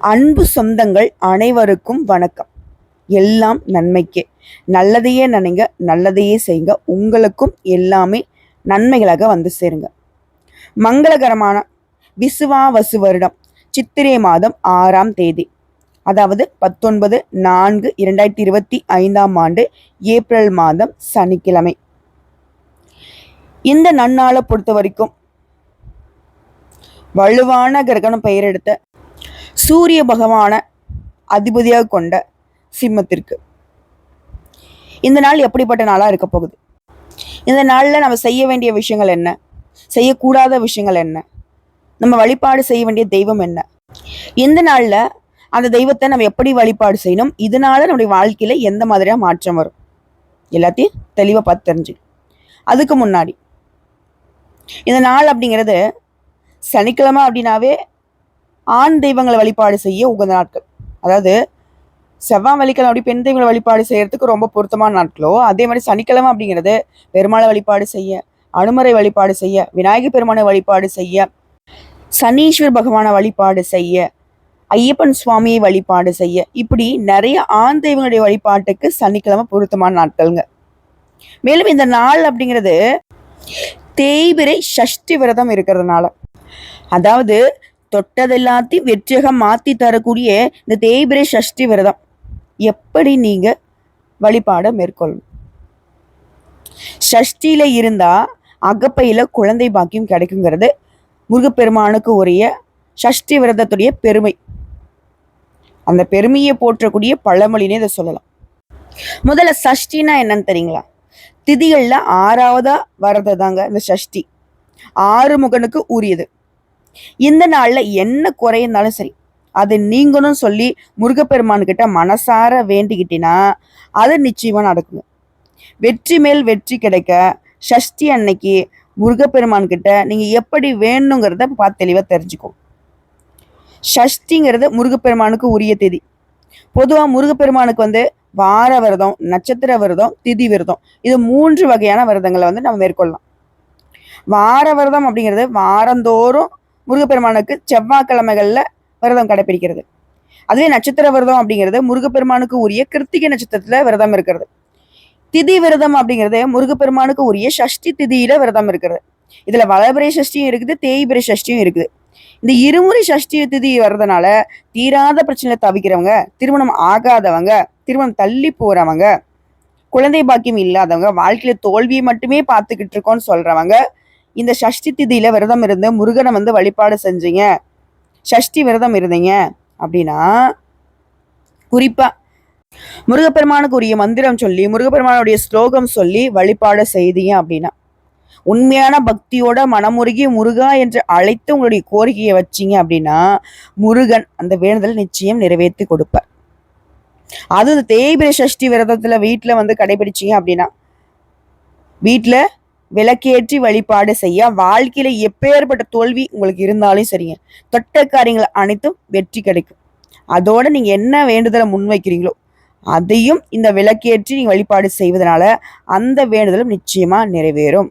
அன்பு சொந்தங்கள் அனைவருக்கும் வணக்கம். எல்லாம் நன்மைக்கே. நல்லதையே நினைங்க நல்லதையே செய்யுங்க. உங்களுக்கும் எல்லாமே நன்மைகளாக வந்து சேருங்க. மங்களகரமான விசுவாவசு வருடம் சித்திரை மாதம் ஆறாம் தேதி அதாவது பத்தொன்பது நான்கு இரண்டாயிரத்தி இருபத்தி ஐந்தாம் ஆண்டு ஏப்ரல் மாதம் சனிக்கிழமை. இந்த நன்னாளை பொறுத்த வரைக்கும் வலுவான கிரகணம் பெயரெடுத்த சூரிய பகவான அதிபதியாக கொண்ட சிம்மத்திற்கு. இந்த நாள் எப்படிப்பட்ட நாளாக இருக்க போகுது? இந்த நாளில் நம்ம செய்ய வேண்டிய விஷயங்கள் என்ன? செய்யக்கூடாத விஷயங்கள் என்ன? நம்ம வழிபாடு செய்ய வேண்டிய தெய்வம் என்ன? இந்த நாளில் அந்த தெய்வத்தை நம்ம எப்படி வழிபாடு செய்யணும்? இதனால நம்முடைய வாழ்க்கையில எந்த மாதிரியாக மாற்றம் வரும்? எல்லாத்தையும் தெளிவாக பார்த்து தெரிஞ்சு அதுக்கு முன்னாடி. இந்த நாள் அப்படிங்கிறது சனிக்கிழமை அப்படின்னாவே ஆண் தெய்வங்களை வழிபாடு செய்ய உகந்த நாட்கள். அதாவது செவ்வாய் வெள்ளிக்கிழமை அப்படி பெண் தெய்வங்களை வழிபாடு செய்யறதுக்கு ரொம்ப பொருத்தமான நாட்களோ அதே மாதிரி சனிக்கிழமை அப்படிங்கிறது பெருமாளை வழிபாடு செய்ய அனுமரை வழிபாடு செய்ய விநாயகர் பெருமானை வழிபாடு செய்ய சனீஸ்வர் பகவானை வழிபாடு செய்ய ஐயப்பன் சுவாமியை வழிபாடு செய்ய இப்படி நிறைய ஆண் தெய்வங்களுடைய வழிபாட்டுக்கு சனிக்கிழமை பொருத்தமான நாட்கள்ங்க. மேலும் இந்த நாள் அப்படிங்கிறது தேய்பிரை சஷ்டி விரதம் இருக்கிறதுனால. அதாவது தொட்டதெல்லாத்தையும் வெற்றியாக மாற்றி தரக்கூடிய இந்த தேய்பிரை சஷ்டி விரதம். எப்படி நீங்க வழிபாட மேற்கொள்ளணும்? சஷ்டியில இருந்தா அகப்பையில குழந்தை பாக்கியம் கிடைக்குங்கிறது முருகப்பெருமானுக்கு உரிய சஷ்டி விரதத்துடைய பெருமை. அந்த பெருமையை போற்றக்கூடிய பழமொழினே இதை சொல்லலாம். முதல்ல சஷ்டினா என்னன்னு தெரியுங்களா? திதிகள்ல ஆறாவதா வரது தாங்க இந்த சஷ்டி. ஆறு முகனுக்கு உரியது. இந்த நாள்ல என்ன குறையிருந்தாலும் சரி அது நீங்களும் சொல்லி முருகப்பெருமான்கிட்ட மனசார வேண்டிக்கிட்டீங்கன்னா அது நிச்சயமா நடக்குங்க. வெற்றி மேல் வெற்றி கிடைக்க சஷ்டி அன்னைக்கு முருகப்பெருமான் கிட்ட நீங்க எப்படி வேணுங்கிறத பார்த்து தெளிவா தெரிஞ்சுக்கோ சஷ்டிங்கிறது முருகப்பெருமானுக்கு உரிய திதி. பொதுவா முருகப்பெருமானுக்கு வந்து வார விரதம் நட்சத்திர விரதம் திதி விரதம் இது மூன்று வகையான விரதங்களை வந்து நம்ம மேற்கொள்ளலாம். வார விரதம் அப்படிங்கிறது வாரந்தோறும் முருகப்பெருமானுக்கு செவ்வாய்க்கிழமைகள்ல விரதம் கடைபிடிக்கிறது. அதுவே நட்சத்திர விரதம் அப்படிங்கிறது முருகப்பெருமானுக்கு உரிய கிருத்திகை நட்சத்திரத்துல விரதம் இருக்கிறது. திதி விரதம் அப்படிங்கிறது முருகப்பெருமானுக்கு உரிய சஷ்டி திதியில விரதம் இருக்கிறது. இதுல வளபிரை சஷ்டியும் இருக்குது தேய்பிரை சஷ்டியும் இருக்குது. இந்த இருமுறை சஷ்டி திதி வர்றதுனால தீராத பிரச்சனையில தவிக்கிறவங்க திருமணம் ஆகாதவங்க திருமணம் தள்ளி போறவங்க குழந்தை பாக்கியம் இல்லாதவங்க வாழ்க்கையில தோல்வியை மட்டுமே பார்த்துக்கிட்டு இருக்கோம்னு சொல்றவங்க இந்த சஷ்டி திதியில விரதம் இருந்து முருகனை வந்து வழிபாடு செஞ்சீங்க. சஷ்டி விரதம் இருந்தீங்க அப்படின்னா குறிப்பா முருகப்பெருமானுக்கு உரிய மந்திரம் சொல்லி முருகப்பெருமானுடைய ஸ்லோகம் சொல்லி வழிபாடு செய்தீங்க அப்படின்னா உண்மையான பக்தியோட மனமுருகி முருகா என்று அழைத்து உங்களுடைய கோரிக்கையை வச்சீங்க அப்படின்னா முருகன் அந்த வேண்டுதல் நிச்சயம் நிறைவேற்றி கொடுப்பார். அது இந்த தேய்பிரை சஷ்டி விரதத்துல வீட்டுல வந்து கடைபிடிச்சிங்க அப்படின்னா வீட்டுல விளக்கேற்றி வழிபாடு செய்ய வாழ்க்கையில எப்பேற்பட்ட தோல்வி உங்களுக்கு இருந்தாலும் சரிங்க. தொட்ட காரியங்கள் அனைத்தும் வெற்றி கிடைக்கும். அதோட நீங்க என்ன வேண்டுதலை முன்வைக்கிறீங்களோ அதையும் இந்த விளக்கேற்றி நீங்க வழிபாடு செய்வதனால அந்த வேண்டுதலும் நிச்சயமா நிறைவேறும்.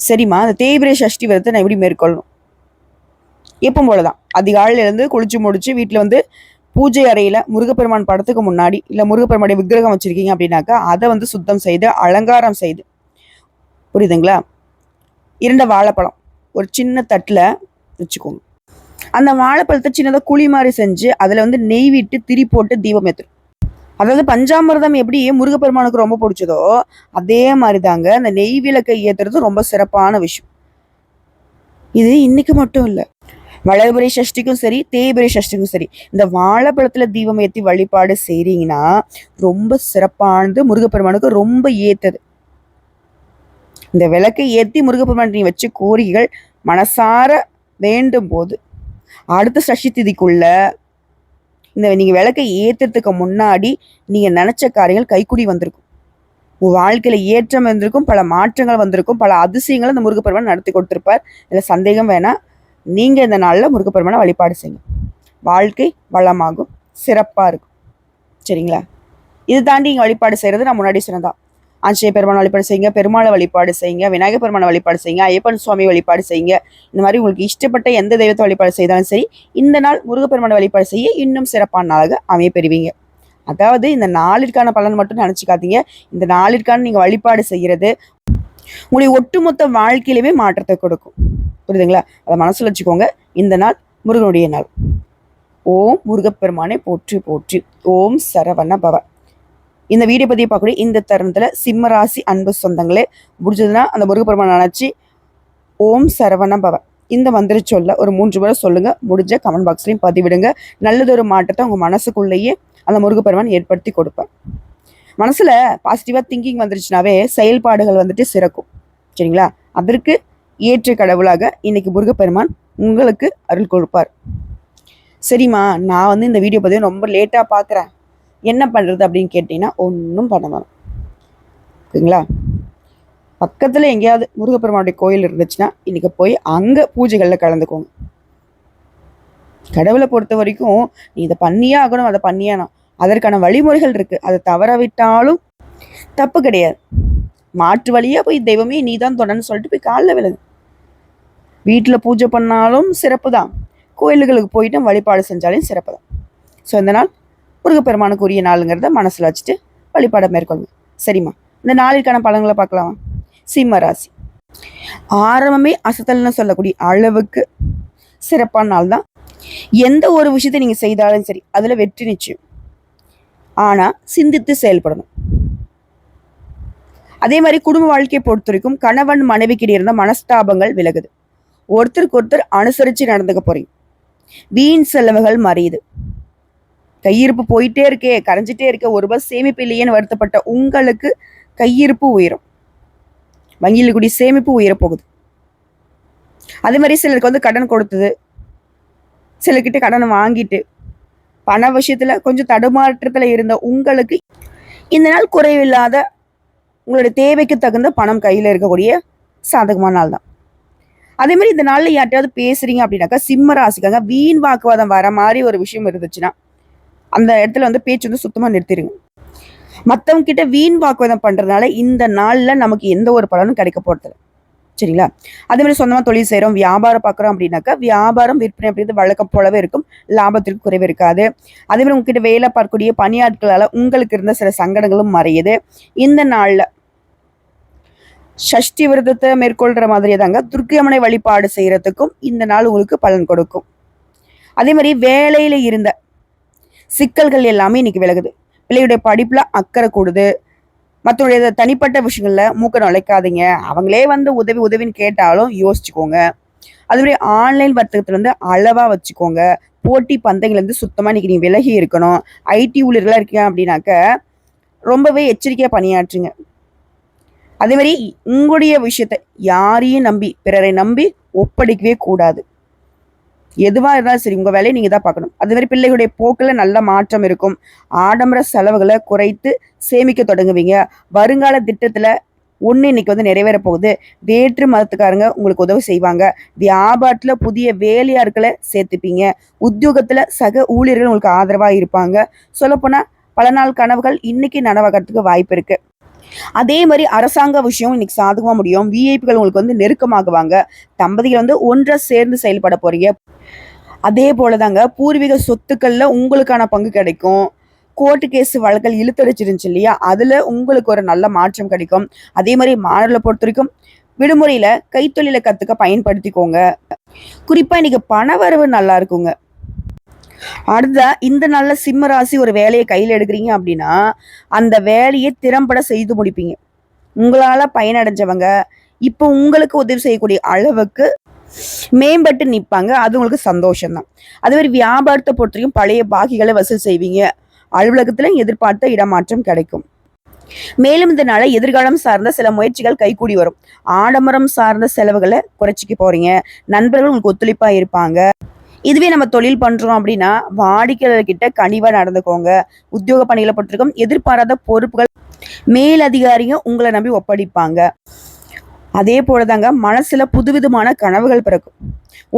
சரிம்மா அந்த தேய்பிரை சஷ்டி விரதத்தை நான் எப்படி மேற்கொள்ளணும்? எப்பவும் போலதான். அதிகாலையில இருந்து குளிச்சு முடிச்சு வீட்டுல வந்து பூஜை அறையில முருகப்பெருமான் படத்துக்கு முன்னாடி இல்ல முருகப்பெருமானுடைய விக்கிரகம் வச்சிருக்கீங்க அப்படின்னாக்கா அதை வந்து சுத்தம் செய்து அலங்காரம் செய்து புரியுதுங்களா? இரண்ட வாழைப்பழம். ஒரு சின்ன தட்டில் வச்சுக்கோங்க. அந்த வாழைப்பழத்தை சின்னதாக குழி மாதிரி செஞ்சு அதில் வந்து நெய் விட்டு திரி போட்டு தீபம் ஏற்று அதாவது பஞ்சாமிர்தம் எப்படி முருகப்பெருமானுக்கு ரொம்ப பிடிச்சதோ அதே மாதிரி தாங்க அந்த நெய் விளக்கை ஏற்றுறது ரொம்ப சிறப்பான விஷயம். இது இன்னைக்கு மட்டும் இல்லை. வளர்புரை சஷ்டிக்கும் சரி தேய்புரை சஷ்டிக்கும் சரி இந்த வாழைப்பழத்தில் தீபம் ஏற்றி வழிபாடு செய்கிறீங்கன்னா ரொம்ப சிறப்பானது முருகப்பெருமானுக்கு ரொம்ப ஏற்றது இந்த விளக்கை ஏற்றி முருகப்பெருமான் நீ வச்ச கோரிக்கைகள் மனசார வேண்டும் போது அடுத்த சஷ்டி திதிக்குள்ள இந்த நீங்கள் விளக்கை ஏற்றுறதுக்கு முன்னாடி நீங்கள் நினச்ச காரியங்கள் கைக்குடி வந்திருக்கும். உங்கள் வாழ்க்கையில் ஏற்றம் வந்திருக்கும் பல மாற்றங்கள் வந்திருக்கும் பல அதிசயங்களை இந்த முருகப்பெருமான் நடத்தி கொடுத்துருப்பார். இதில் சந்தேகம் வேணாம் நீங்கள் இந்த நாளில் முருகப்பெருமானை வழிபாடு செய்யுங்க. வாழ்க்கை வளமாகும் சிறப்பாக இருக்கும். சரிங்களா? இது தாண்டி இங்கே வழிபாடு செய்கிறது நான் முன்னாடி சொன்னதான் ஆஞ்சநேய பெருமான் வழிபாடு செய்யுங்க பெருமாளை வழிபாடு செய்யுங்க விநாயகர் பெருமானை வழிபாடு செய்யுங்க ஐயப்பன் சுவாமி வழிபாடு செய்யுங்க. இந்த மாதிரி உங்களுக்கு இஷ்டப்பட்ட எந்த தெய்வத்தை வழிபாடு செய்தாலும் சரி இந்த நாள் முருகப்பெருமானை வழிபாடு செய்ய இன்னும் சிறப்பான நாளாக அமைய பெறுவீங்க. அதாவது இந்த நாளிற்கான பலன் மட்டும் நினச்சிக்காதீங்க. இந்த நாளிற்கான நீங்கள் வழிபாடு செய்கிறது உங்களுடைய ஒட்டுமொத்த வாழ்க்கையிலுமே மாற்றத்தை கொடுக்கும். புரியுதுங்களா? அதை மனசில் வச்சுக்கோங்க. இந்த நாள் முருகனுடைய நாள். ஓம் முருகப்பெருமானை போற்றி போற்றி. ஓம் சரவண பவன் இந்த வீடியோ பதிவு பார்க்கக்கூடிய இந்த தருணத்தில் சிம்மராசி அன்பு சொந்தங்களே முடிஞ்சதுன்னா அந்த முருகப்பெருமானை நினச்சி ஓம் சரவண பவ. இந்த மந்திர சொல்ல ஒரு மூன்று முறை சொல்லுங்க. முடிஞ்ச கமெண்ட் பாக்ஸ்லையும் பதிவிடுங்க. நல்லதொரு மாற்றத்தை உங்கள் மனசுக்குள்ளேயே அந்த முருகப்பெருமான் ஏற்படுத்தி கொடுப்பேன் மனசில் பாசிட்டிவாக திங்கிங் வந்துருச்சுனாவே செயல்பாடுகள் வந்துட்டு சிறக்கும். சரிங்களா? அதற்கு ஏற்ற கடவுளாக இன்னைக்கு முருகப்பெருமான் உங்களுக்கு அருள் கொடுப்பார். சரிம்மா நான் வந்து இந்த வீடியோ பதிவு ரொம்ப லேட்டாக பார்க்குறேன். என்ன பண்ணுறது அப்படின்னு கேட்டிங்கன்னா ஒன்றும் பண்ண வேணாம் ஓகேங்களா? பக்கத்தில் எங்கேயாவது முருகப்பெருமானுடைய கோயில் இருந்துச்சுன்னா இன்றைக்கி போய் அங்கே பூஜைகளில் கலந்துக்கோங்க. கடவுளை பொறுத்த வரைக்கும் நீ இதை பண்ணியே ஆகணும் அதை பண்ணியே அதற்கான வழிமுறைகள் இருக்குது அதை தவற விட்டாலும் தப்பு கிடையாது. மாற்று வழியாக போய் தெய்வமே நீ தான் தொடன்னு சொல்லிட்டு போய் காலில் விழுது வீட்டில் பூஜை பண்ணாலும் சிறப்பு தான் கோயில்களுக்கு போயிட்டு வழிபாடு செஞ்சாலும் சிறப்பு தான் ஸோ இந்த நாள் முருகப்பெருமானுக்கு உரிய நாளுங்கிறத மனசில் வச்சுட்டு வழிபாடை மேற்கொள்ளுங்க. சரிம்மா? இந்த நாளிற்கான பலன்களை பார்க்கலாமா? சிம்ம ராசி. ஆரம்பமே அசத்தல்னு சொல்லக்கூடிய அளவுக்கு சிறப்பான நாள் தான். எந்த ஒரு விஷயத்தை நீங்கள் செய்தாலும் சரி அதில் வெற்றி நிச்சயம். ஆனால் சிந்தித்து செயல்படணும். அதே மாதிரி குடும்ப வாழ்க்கையை பொறுத்த வரைக்கும் கணவன் மனைவிக்கிட்ட இருந்த மனஸ்தாபங்கள் விலகுது. ஒருத்தருக்கு ஒருத்தர் அனுசரித்து நடந்துக்க போகிறீங்க வீண் செலவுகள் மறையுது. கையிருப்பு போயிட்டே இருக்கே கரைஞ்சிட்டே இருக்கே ஒரு ரூபாய் சேமிப்பு இல்லையேன்னு வருத்தப்பட்ட உங்களுக்கு கையிருப்பு உயரும். வங்கியில் கூடிய சேமிப்பு உயரப்போகுது அதே மாதிரி சிலருக்கு வந்து கடன் கொடுத்தது. சிலர்கிட்ட கடன் வாங்கிட்டு பண விஷயத்துல கொஞ்சம் தடுமாற்றத்துல இருந்த உங்களுக்கு இந்த நாள் குறைவில்லாத உங்களுடைய தேவைக்கு தகுந்த பணம் கையில் இருக்கக்கூடிய சாதகமான நாள் தான். அதே மாதிரி இந்த நாளில் யார்ட்டையாவது பேசுறீங்க அப்படின்னாக்கா சிம்ம ராசிக்காக வீண் வாக்குவாதம் வர மாதிரி ஒரு விஷயம் இருந்துச்சுன்னா அந்த இடத்துல வந்து பேச்சு வந்து சுத்தமாக நிறுத்திடுங்க மற்றவங்க கிட்ட வீண் வாக்குவாதம் பண்றதுனால இந்த நாளில் நமக்கு எந்த ஒரு பலனும் கிடைக்க போறது சரிங்களா? அதே மாதிரி சொந்தமாக தொழில் செய்கிறோம் வியாபாரம் பார்க்குறோம் அப்படின்னாக்கா வியாபாரம் விற்பனை அப்படின்றது வழக்கம் போலவே இருக்கும். லாபத்திற்கு குறைவு இருக்காது. அதே மாதிரி உங்ககிட்ட வேலை பார்க்கக்கூடிய பணியாட்களால் உங்களுக்கு இருந்த சில சங்கடங்களும் மறையுது. இந்த நாளில் சஷ்டி விரதத்தை மேற்கொள்கிற மாதிரியே தாங்க துர்க்கியம்மனை வழிபாடு செய்கிறதுக்கும் இந்த நாள் உங்களுக்கு பலன் கொடுக்கும். அதே மாதிரி வேலையில் இருந்த சிக்கல்கள் எல்லாமே இன்னைக்கு விலகுது. பிள்ளையுடைய படிப்பில் அக்கறை கூடுது. மற்றவருடைய தனிப்பட்ட விஷயங்களில் மூக்க நுழைக்காதீங்க. அவங்களே வந்து உதவி உதவின்னு கேட்டாலும் யோசிச்சுக்கோங்க. அதுமாதிரி ஆன்லைன் வர்த்தகத்தில் வந்து அளவாக வச்சுக்கோங்க. போட்டி பந்தங்கள்லேருந்து சுத்தமாக இன்றைக்கி நீங்கள் விலகி இருக்கணும். ஐடி ஊழியர்களாக இருக்கீங்க அப்படின்னாக்க ரொம்பவே எச்சரிக்கையாக பணியாற்றுங்க. அதே மாதிரி உங்களுடைய விஷயத்த யாரையும் நம்பி பிறரை நம்பி ஒப்படைக்கவே கூடாது. எதுவாக இருந்தாலும் சரி உங்கள் வேலையை நீங்கள் தான் பார்க்கணும். அது மாதிரி பிள்ளைகளுடைய போக்கில் நல்ல மாற்றம் இருக்கும். ஆடம்பர செலவுகளை குறைத்து சேமிக்க தொடங்குவீங்க. வருங்கால திட்டத்தில் ஒன்று இன்னைக்கு வந்து நிறைவேற போகுது. வேற்று மதத்துக்காரங்க உங்களுக்கு உதவி செய்வாங்க. வியாபாரத்தில் புதிய வேலையாட்களை சேர்த்துப்பீங்க. உத்தியோகத்தில் சக ஊழியர்கள் உங்களுக்கு ஆதரவாக இருப்பாங்க. சொல்லப்போனால் பல நாள் கனவுகள் இன்னைக்கு நனவாகிறதுக்கு வாய்ப்பு இருக்குது அதே மாதிரி அரசாங்க விஷயம் இன்னைக்கு சாதகமாக முடியும். விஐபிகள் உங்களுக்கு வந்து நெருக்கமாகுவாங்க. தம்பதிகள் வந்து ஒன்றை சேர்ந்து செயல்பட போறீங்க. அதே போலதாங்க பூர்வீக சொத்துக்கள்ல உங்களுக்கான பங்கு கிடைக்கும். கோர்ட்டு கேஸ் வழக்கில் இழுத்தடிச்சிருந்துச்சு இல்லையா? அதுல உங்களுக்கு ஒரு நல்ல மாற்றம் கிடைக்கும். அதே மாதிரி மாணவர்களை பொறுத்த வரைக்கும் விடுமுறையில கைத்தொழிலை கத்துக்க பயன்படுத்திக்கோங்க. குறிப்பா இன்னைக்கு பணவரவு நல்லா இருக்குங்க. அடுத்த இந்த நல்ல சிம்ம ராசி ஒரு வேலையை கையில் எடுக்கிறீங்க அப்படின்னா அந்த வேலையை திறம்பட செய்து முடிப்பீங்க. உங்களால் பயனடைஞ்சவங்க இப்போ உங்களுக்கு உதவி செய்யக்கூடிய அளவுக்கு மேம்பட்டு நிற்பாங்க அது உங்களுக்கு சந்தோஷம்தான். அதே மாதிரி வியாபாரத்தை பொறுத்தவரைக்கும் பழைய பாக்கிகளை வசூல் செய்வீங்க. அலுவலகத்தில் எதிர்பார்த்த இடமாற்றம் கிடைக்கும். மேலும் இந்த எதிர்காலம் சார்ந்த சில முயற்சிகள் கைகூடி வரும். ஆடம்பரம் சார்ந்த செலவுகளை குறைச்சிக்க போறீங்க. நண்பர்கள் உங்களுக்கு ஒத்துழைப்பா இருப்பாங்க. இதுவே நம்ம தொழில் பண்றோம் அப்படின்னா வாடிக்கையாளர்கிட்ட கனிவா நடந்துக்கோங்க. உத்தியோக பணிகளை பொறுத்திருக்கும் எதிர்பாராத பொறுப்புகள் மேலதிகாரிங்க உங்களை நம்பி ஒப்படைப்பாங்க. அதே போலதாங்க மனசுல புதுவிதமான கனவுகள் பிறக்கும்.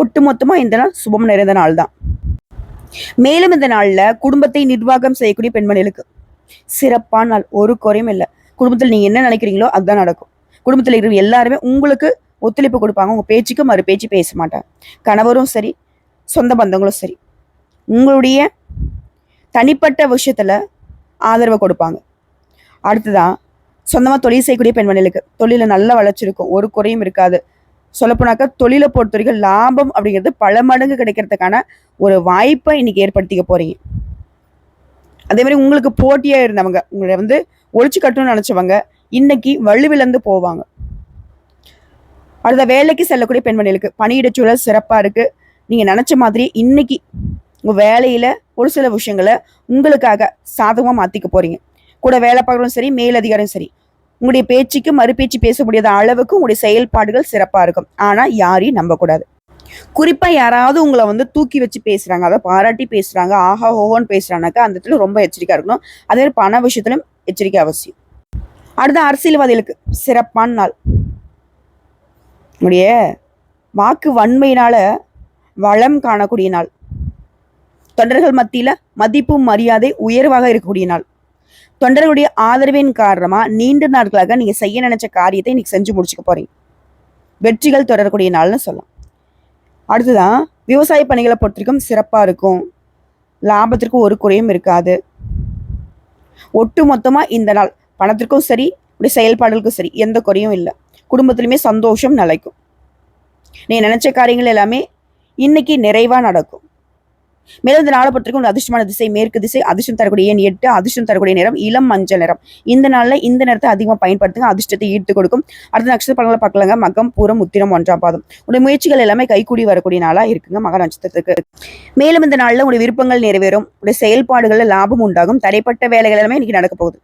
ஒட்டுமொத்தமா இந்த நாள் சுபம் நிறைந்த நாள் தான். மேலும் இந்த நாள்ல குடும்பத்தை நிர்வாகம் செய்யக்கூடிய பெண்மணிகளுக்கு சிறப்பான நாள். ஒரு குறையும் இல்லை. குடும்பத்தில் நீங்கள் என்ன நினைக்கிறீங்களோ அதுதான் நடக்கும். குடும்பத்தில் இருக்கிற எல்லாருமே உங்களுக்கு ஒத்துழைப்பு கொடுப்பாங்க. உங்கள் பேச்சுக்கு மறு பேச்சு பேச மாட்டாங்க. கணவரும் சரி சொந்த பந்தங்களும் சரி. உங்களுடைய தனிப்பட்ட விஷயத்தில் ஆதரவை கொடுப்பாங்க. அடுத்ததான் சொந்தமாக தொழில் செய்யக்கூடிய பெண்மணிகளுக்கு தொழிலில் நல்ல வளர்ச்சி இருக்கும். ஒரு குறையும் இருக்காது. சொல்லப்போனாக்கா தொழிலை பொறுத்த வரைக்கும் லாபம் அப்படிங்கிறது பல மடங்கு கிடைக்கிறதுக்கான ஒரு வாய்ப்பை இன்னைக்கு ஏற்படுத்திக்க போறீங்க. அதே மாதிரி உங்களுக்கு போட்டியாக இருந்தவங்க உங்களை வந்து ஒழிச்சு கட்டணும்னு நினச்சவங்க இன்னைக்கு வலுவிழந்து போவாங்க. அடுத்த வேலைக்கு செல்லக்கூடிய பெண்மணிகளுக்கு பணியிடச்சூழல் சிறப்பாக இருக்குது நீங்கள் நினச்ச மாதிரி இன்னைக்கு உங்கள் வேலையில் ஒரு சில விஷயங்களை உங்களுக்காக சாதகமாக மாற்றிக்க போகிறீங்க கூட வேலை பார்க்கறதும் சரி மேலதிகாரம் சரி உங்களுடைய பேச்சுக்கு மறுபேச்சு பேச முடியாத அளவுக்கு உங்களுடைய செயல்பாடுகள் சிறப்பாக இருக்கும். ஆனால் யாரையும் நம்பக்கூடாது குறிப்பாக யாராவது உங்களை வந்து தூக்கி வச்சு பேசுகிறாங்க அதை பாராட்டி பேசுகிறாங்க ஆஹா ஹோஹோன்னு பேசுறாங்கனாக்கா அந்த இடத்துல ரொம்ப எச்சரிக்கையாக இருக்கணும். அதே மாதிரி பண விஷயத்திலும் எச்சரிக்கை அவசியம். அடுத்த அரசியல்வாதிகளுக்கு சிறப்பான நாள். உங்களுடைய வாக்கு வன்மையினால வளம் காணக்கூடிய நாள். தொண்டர்கள் மத்தியில மதிப்பும் மரியாதை உயர்வாக இருக்கக்கூடிய நாள். தொண்டர்களுடைய ஆதரவின் காரணமா நீண்ட நாட்களாக நீங்க செய்ய நினைச்ச காரியத்தை இன்னைக்கு செஞ்சு முடிச்சுக்க போறீங்க. வெற்றிகள் தொடரக்கூடிய நாள்னு சொல்லலாம். அடுத்ததான் விவசாய பணிகளை பொறுத்திருக்கும் சிறப்பா இருக்கும். லாபத்திற்கு ஒரு குறையும் இருக்காது. ஒட்டு மொத்தமா இந்த நாள் பணத்திற்கும் சரி செயல்பாடுகளுக்கும் சரி எந்த குறையும் இல்லை. குடும்பத்திலுமே சந்தோஷம் நிலைக்கும். நீ நினைச்ச காரியங்கள் எல்லாமே இன்னைக்கு நிறைவா நடக்கும். மேலும் இந்த நாளை பொறுத்திருக்கும் ஒரு அதிர்ஷ்டமான திசை மேற்கு திசை அதிர்ஷ்டம் தரக்கூடிய எண் எட்டு அதிர்ஷ்டம் தரக்கூடிய நிறம் இளம் மஞ்சள் நிறம். இந்த நாள்ல இந்த நேரத்தை அதிகமாக பயன்படுத்துங்க அதிர்ஷ்டத்தை ஈர்த்து கொடுக்கும். அடுத்த நட்சத்திர படங்களை பார்க்கலாங்க. மகம் பூரம் உத்திரம் ஒன்றாம் பாதம். உடைய முயற்சிகள் எல்லாமே கைகூடி வரக்கூடிய நாளா இருக்குங்க மக நட்சத்திரத்துக்கு. மேலும் இந்த நாளில் உடைய விருப்பங்கள் நிறைவேறும். உடைய செயல்பாடுகள்ல லாபம் உண்டாகும். தடைப்பட்ட வேலைகள் எல்லாமே இன்னைக்கு நடக்க போகுது.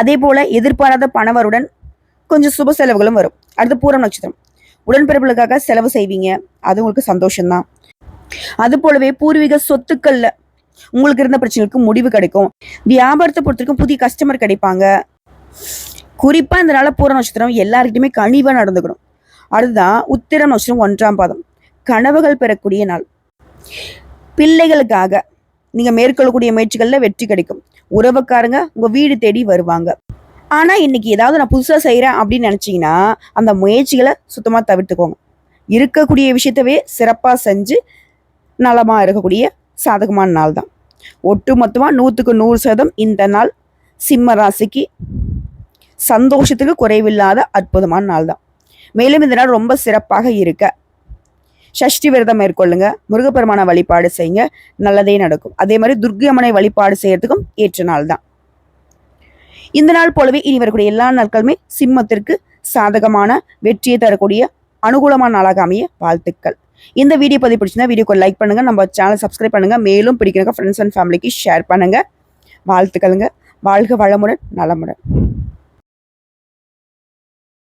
அதே போல எதிர்பாராத பணவருடன் கொஞ்சம் சுப செலவுகளும் வரும். அடுத்து பூரம் நட்சத்திரம். உடன்பிறப்புகளுக்காக செலவு செய்வீங்க. அது உங்களுக்கு சந்தோஷம்தான். அது போலவே பூர்வீக சொத்துக்கள்ல உங்களுக்கு இருந்த பிரச்சனைகளுக்கு முடிவு கிடைக்கும். வியாபாரத்தை பொறுத்தவரைக்கும் புதிய கஸ்டமர் கிடைப்பாங்க. குறிப்பா இந்த நாள பூர நட்சத்திரம் எல்லாருக்கிட்டையுமே கனிவா நடந்துக்கணும். அடுத்ததான் உத்திரம் நட்சத்திரம் ஒன்றாம் பாதம். கனவுகள் பெறக்கூடிய நாள். பிள்ளைகளுக்காக நீங்க மேற்கொள்ளக்கூடிய முயற்சிகள்ல வெற்றி கிடைக்கும். உறவுக்காரங்க உங்க வீடு தேடி வருவாங்க. ஆனால் இன்னைக்கு ஏதாவது நான் புதுசாக செய்கிறேன் அப்படின்னு நினச்சிங்கன்னா அந்த முயற்சிகளை சுத்தமாக தவிர்த்துக்கோங்க. இருக்கக்கூடிய விஷயத்தவே சிறப்பாக செஞ்சு நலமாக இருக்கக்கூடிய சாதகமான நாள் தான். ஒட்டு மொத்தமாக நூற்றுக்கு நூறு சதம் இந்த நாள் சிம்ம ராசிக்கு சந்தோஷத்துக்கு குறைவில்லாத அற்புதமான நாள் தான். மேலும் இந்த நாள் ரொம்ப சிறப்பாக இருக்க. சஷ்டி விரதம் மேற்கொள்ளுங்க. முருகப்பெருமான வழிபாடு செய்யுங்க. நல்லதே நடக்கும். அதே மாதிரி துர்கியம்மனை வழிபாடு செய்யறதுக்கும் ஏற்ற நாள் தான். இந்த நாள் போலவே இனி வரக்கூடிய எல்லா நாட்களுமே சிம்மத்திற்கு சாதகமான வெற்றியை தரக்கூடிய அனுகூலமான நாளாக அமைய வாழ்த்துக்கள். இந்த வீடியோ பதிவு பிடிச்சிருந்தா வீடியோக்கு லைக் பண்ணுங்க நம்ம சேனல் சப்ஸ்கிரைப் பண்ணுங்க மேலும் பிடிக்கிறவங்க ஃப்ரெண்ட்ஸ் அண்ட் ஃபேமிலிக்கு ஷேர் பண்ணுங்க. வாழ்த்துக்களுங்க. வாழ்க வளமுடன் நலமுடன்.